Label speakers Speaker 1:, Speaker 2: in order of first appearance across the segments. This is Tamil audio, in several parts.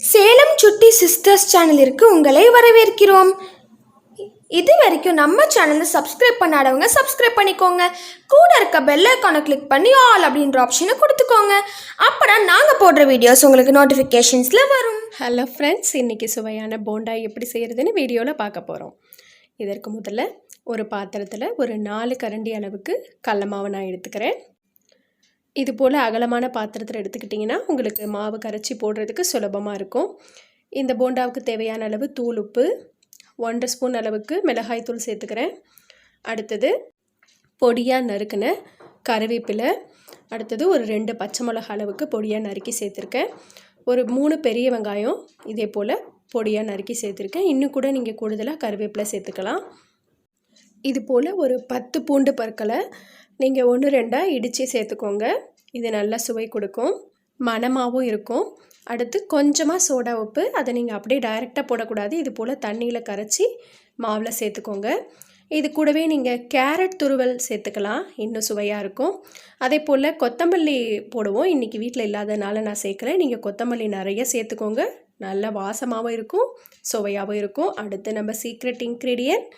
Speaker 1: சேலம் சுட்டி சிஸ்டர்ஸ் சேனலிற்கு உங்களை வரவேற்கிறோம். இது வரைக்கும் நம்ம சேனலை சப்ஸ்கிரைப் பண்ணாதவங்க சப்ஸ்கிரைப் பண்ணிக்கோங்க. கூட இருக்க பெல் ஐக்கானை கிளிக் பண்ணி ஆல் அப்படின்ற ஆப்ஷனை கொடுத்துக்கோங்க. அப்போ நாங்கள் போடுற வீடியோஸ் உங்களுக்கு நோட்டிஃபிகேஷன்ஸில் வரும்.
Speaker 2: ஹலோ ஃப்ரெண்ட்ஸ் இன்றைக்கி சுவையான போண்டா எப்படி செய்கிறதுன்னு வீடியோவில் பார்க்க போகிறோம் இதற்கு முதல்ல ஒரு பாத்திரத்தில் ஒரு நாலு கரண்டி அளவுக்கு கடல நான் எடுத்துக்கிறேன். இது போல் அகலமான பாத்திரத்தில் எடுத்துக்கிட்டிங்கன்னா உங்களுக்கு மாவு கரைச்சி போடுறதுக்கு சுலபமாக இருக்கும். இந்த போண்டாவுக்கு தேவையான அளவு தூள் உப்பு ஒன்றரை ஸ்பூன் அளவுக்கு மிளகாய் தூள் சேர்த்துக்கிறேன். அடுத்தது பொடியாக நறுக்கின கருவேப்பிலை. அடுத்தது ஒரு ரெண்டு பச்சை மிளகா அளவுக்கு பொடியாக நறுக்கி சேர்த்துருக்கேன். ஒரு மூணு பெரிய வெங்காயம் இதே போல் பொடியாக நறுக்கி சேர்த்துருக்கேன். இன்னும் கூட நீங்கள் கூடுதலாக கருவேப்பிலை சேர்த்துக்கலாம். இது போல் ஒரு பத்து பூண்டு பற்களை நீங்கள் ஒன்று ரெண்டாக இடித்து சேர்த்துக்கோங்க. இது நல்லா சுவை கொடுக்கும். மணமாகவும் இருக்கும். அடுத்து கொஞ்சமாக சோடா உப்பு. அதை நீங்கள் அப்படியே டைரெக்டாக போடக்கூடாது. இது போல் தண்ணியில் கரைச்சி மாவில் சேர்த்துக்கோங்க. இது கூடவே நீங்கள் கேரட் துருவல் சேர்த்துக்கலாம். இன்னும் சுவையாக இருக்கும். அதே போல் கொத்தமல்லி போடுவோம். இன்றைக்கி வீட்டில் இல்லாதனால நான் சேர்க்குறேன் நீங்கள் கொத்தமல்லி நிறைய சேர்த்துக்கோங்க. நல்ல வாசமாகவும் இருக்கும் சுவையாகவும் இருக்கும். அடுத்து நம்ம சீக்ரெட் இன்க்ரீடியன்ட்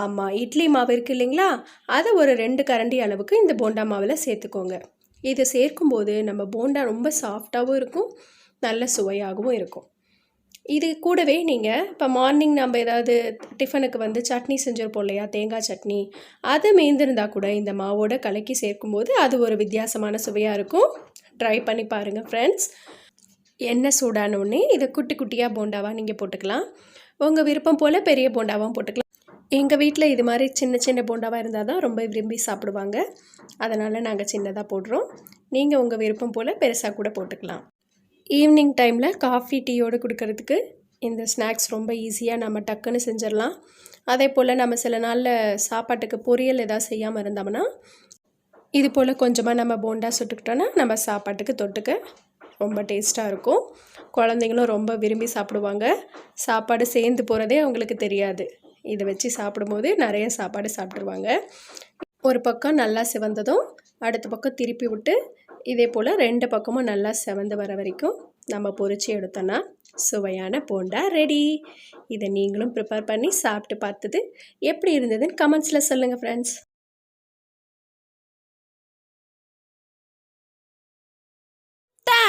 Speaker 2: ஆமாம் இட்லி மாவு இருக்குது இல்லைங்களா? அதை ஒரு ரெண்டு கரண்டி அளவுக்கு இந்த போண்டா மாவில் சேர்த்துக்கோங்க. இது சேர்க்கும்போது நம்ம போண்டா ரொம்ப சாஃப்டாகவும் இருக்கும் நல்ல சுவையாகவும் இருக்கும். இது கூடவே நீங்கள் இப்போ மார்னிங் நம்ம ஏதாவது டிஃபனுக்கு வந்து சட்னி செஞ்சுருப்போம் இல்லையா? தேங்காய் சட்னி. அது மேய்ந்திருந்தா கூட இந்த மாவோட கலக்கி சேர்க்கும்போது அது ஒரு வித்தியாசமான சுவையாக இருக்கும். ட்ரை பண்ணி பாருங்கள் ஃப்ரெண்ட்ஸ் எண்ணெய் சூடானோடனே இதை குட்டி குட்டியாக போண்டாவாக நீங்கள் போட்டுக்கலாம். உங்கள் விருப்பம் போல் பெரிய போண்டாவாகவும் போட்டுக்கலாம். எங்கள் வீட்டில் இது மாதிரி சின்ன சின்ன போண்டாவாக இருந்தால் தான் ரொம்ப விரும்பி சாப்பிடுவாங்க. அதனால் நாங்கள் சின்னதாக போடுறோம். நீங்கள் உங்கள் விருப்பம் போல் பெருசாக கூட போட்டுக்கலாம். ஈவினிங் டைமில் காஃபி டீயோடு கொடுக்கறதுக்கு இந்த ஸ்நாக்ஸ் ரொம்ப ஈஸியாக நம்ம டக்குன்னு செஞ்சிடலாம். அதே போல் நம்ம சில நாளில் சாப்பாட்டுக்கு பொரியல் எதாவது செய்யாமல் இருந்தோம்னா இது போல் கொஞ்சமாக நம்ம போண்டா சுட்டுக்கிட்டோன்னா நம்ம சாப்பாட்டுக்கு தொட்டுக்க ரொம்ப டேஸ்ட்டாக இருக்கும். குழந்தைங்களும் ரொம்ப விரும்பி சாப்பிடுவாங்க. சாப்பாடு சேர்ந்து போகிறதே அவங்களுக்கு தெரியாது. இதை வச்சு சாப்பிடும்போது நிறைய சாப்பாடு சாப்பிட்ருவாங்க ஒரு பக்கம் நல்லா சிவந்ததும் அடுத்த பக்கம் திருப்பி விட்டு இதே போல் ரெண்டு பக்கமும் நல்லா செவந்து வர வரைக்கும் நம்ம பொறிச்சு எடுத்தோன்னா சுவையான போண்டா ரெடி இதை நீங்களும் ப்ரிப்பேர் பண்ணி சாப்பிட்டு பார்த்தது எப்படி இருந்ததுன்னு கமெண்ட்ஸில் சொல்லுங்கள் friends